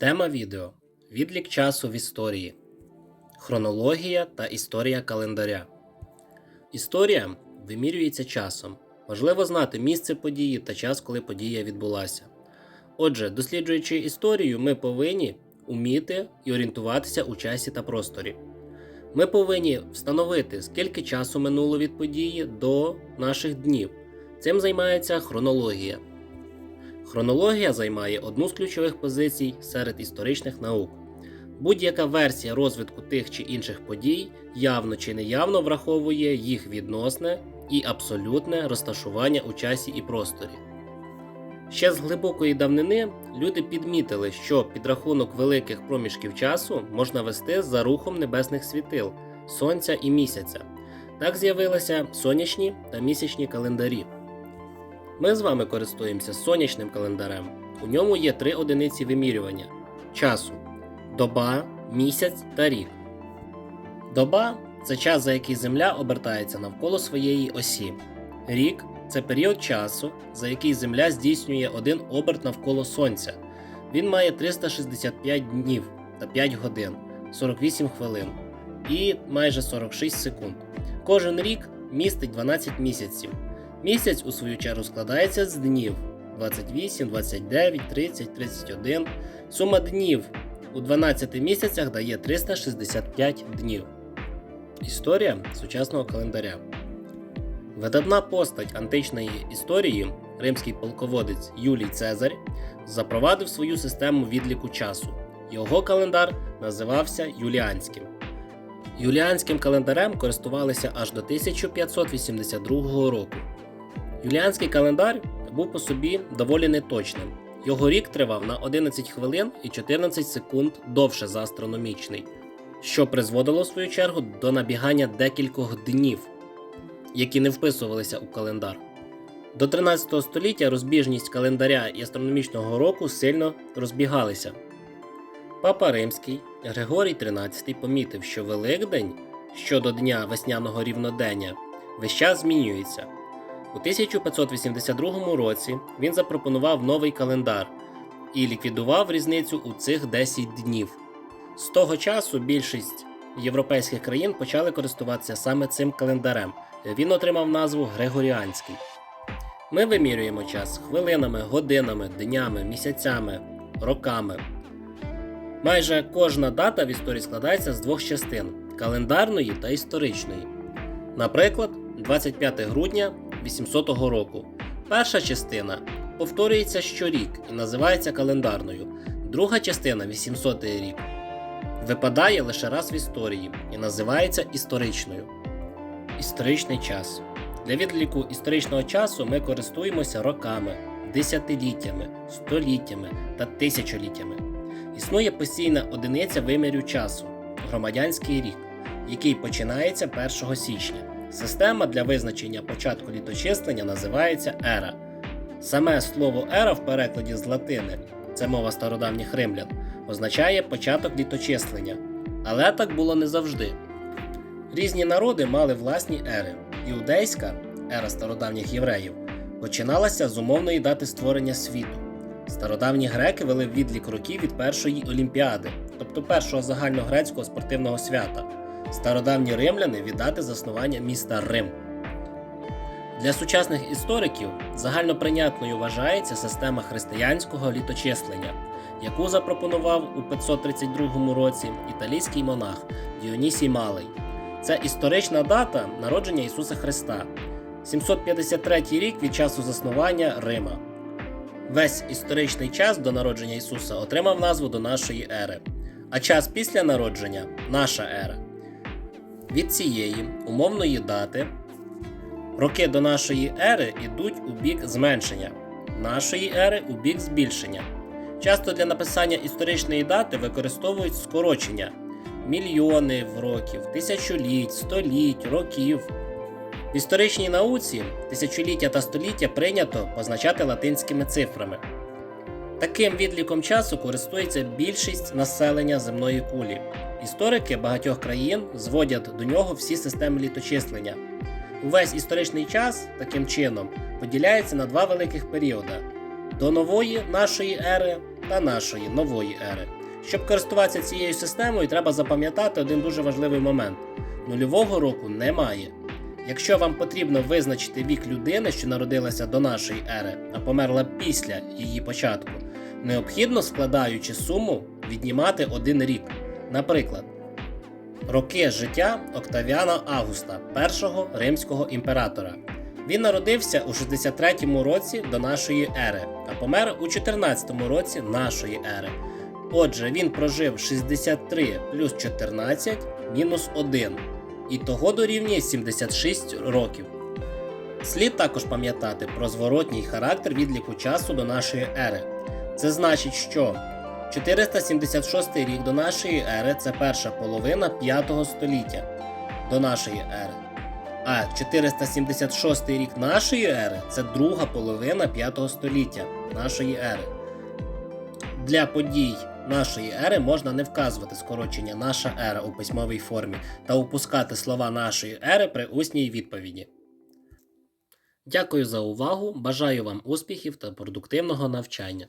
Тема відео Відлік часу в історії. Хронологія та історія календаря. Історія вимірюється часом. Важливо знати місце події та час, коли подія відбулася. Отже, досліджуючи історію, ми повинні уміти і орієнтуватися у часі та просторі. Ми повинні встановити, скільки часу минуло від події до наших днів. Цим займається хронологія. Хронологія займає одну з ключових позицій серед історичних наук. Будь-яка версія розвитку тих чи інших подій явно чи неявно враховує їх відносне і абсолютне розташування у часі і просторі. Ще з глибокої давнини люди підмітили, що підрахунок великих проміжків часу можна вести за рухом небесних світил, сонця і місяця. Так з'явилися сонячні та місячні календарі. Ми з вами користуємося сонячним календарем. У ньому є три одиниці вимірювання часу: доба, місяць та рік. Доба це час, за який Земля обертається навколо своєї осі. Рік це період часу, за який Земля здійснює один оберт навколо Сонця. Він має 365 днів та 5 годин, 48 хвилин і майже 46 секунд. Кожен рік містить 12 місяців. Місяць, у свою чергу, складається з днів 28, 29, 30, 31. Сума днів у 12 місяцях дає 365 днів. Історія сучасного календаря. Видатна постать античної історії, римський полководець Юлій Цезарь, запровадив свою систему відліку часу. Його календар називався Юліанським. Юліанським календарем користувалися аж до 1582 року. Юліанський календар був по собі доволі неточним. Його рік тривав на 11 хвилин і 14 секунд довше за астрономічний, що призводило в свою чергу до набігання декількох днів, які не вписувалися у календар. До 13 століття розбіжність календаря і астрономічного року сильно розбігалися. Папа Римський Григорій XIII помітив, що Великдень щодо дня весняного рівнодення весь час змінюється. У 1582 році він запропонував новий календар і ліквідував різницю у цих 10 днів. З того часу більшість європейських країн почали користуватися саме цим календарем. Він отримав назву Григоріанський. Ми вимірюємо час хвилинами, годинами, днями, місяцями, роками. Майже кожна дата в історії складається з двох частин календарної та історичної. Наприклад, 25 грудня 800 року. Перша частина повторюється щорік і називається календарною. Друга частина 800 рік випадає лише раз в історії і називається історичною. Історичний час. Для відліку історичного часу ми користуємося роками, десятиліттями, століттями та тисячоліттями. Існує постійна одиниця вимірю часу громадянський рік, який починається 1 січня. Система для визначення початку літочислення називається ера. Саме слово ера в перекладі з латини, це мова стародавніх римлян, означає початок літочислення. Але так було не завжди. Різні народи мали власні ери. Іудейська ера стародавніх євреїв починалася з умовної дати створення світу. Стародавні греки вели відлік років від першої олімпіади, тобто першого загальногрецького спортивного свята. Стародавні римляни від дати заснування міста Рим. Для сучасних істориків загальноприйнятною вважається система християнського літочислення, яку запропонував у 532 році італійський монах Діонісій Малий. Це історична дата народження Ісуса Христа, 753 рік від часу заснування Рима. Весь історичний час до народження Ісуса отримав назву до нашої ери, а час після народження наша ера. Від цієї умовної дати роки до нашої ери йдуть у бік зменшення, нашої ери у бік збільшення. Часто для написання історичної дати використовують скорочення мільйони років, тисячоліть, століть, років. В історичній науці тисячоліття та століття прийнято позначати латинськими цифрами. Таким відліком часу користується більшість населення земної кулі. Історики багатьох країн зводять до нього всі системи літочислення. Увесь історичний час таким чином поділяється на два великих періоди: до нової нашої ери та нашої нової ери. Щоб користуватися цією системою, треба запам'ятати один дуже важливий момент: нульового року немає. Якщо вам потрібно визначити вік людини, що народилася до нашої ери, а померла після її початку, необхідно, складаючи суму, віднімати один рік. Наприклад, роки життя Октавіана Августа, першого римського імператора. Він народився у 63 році до нашої ери, а помер у 14 році нашої ери. Отже, він прожив 63 плюс 14 мінус 1, і того дорівнює 76 років. Слід також пам'ятати про зворотній характер відліку часу до нашої ери. Це значить, що 476 рік до нашої ери це перша половина 5 століття до нашої ери. А 476 рік нашої ери це друга половина 5 століття нашої ери. Для подій нашої ери можна не вказувати скорочення наша ера у письмовій формі та упускати слова нашої ери при усній відповіді. Дякую за увагу. Бажаю вам успіхів та продуктивного навчання.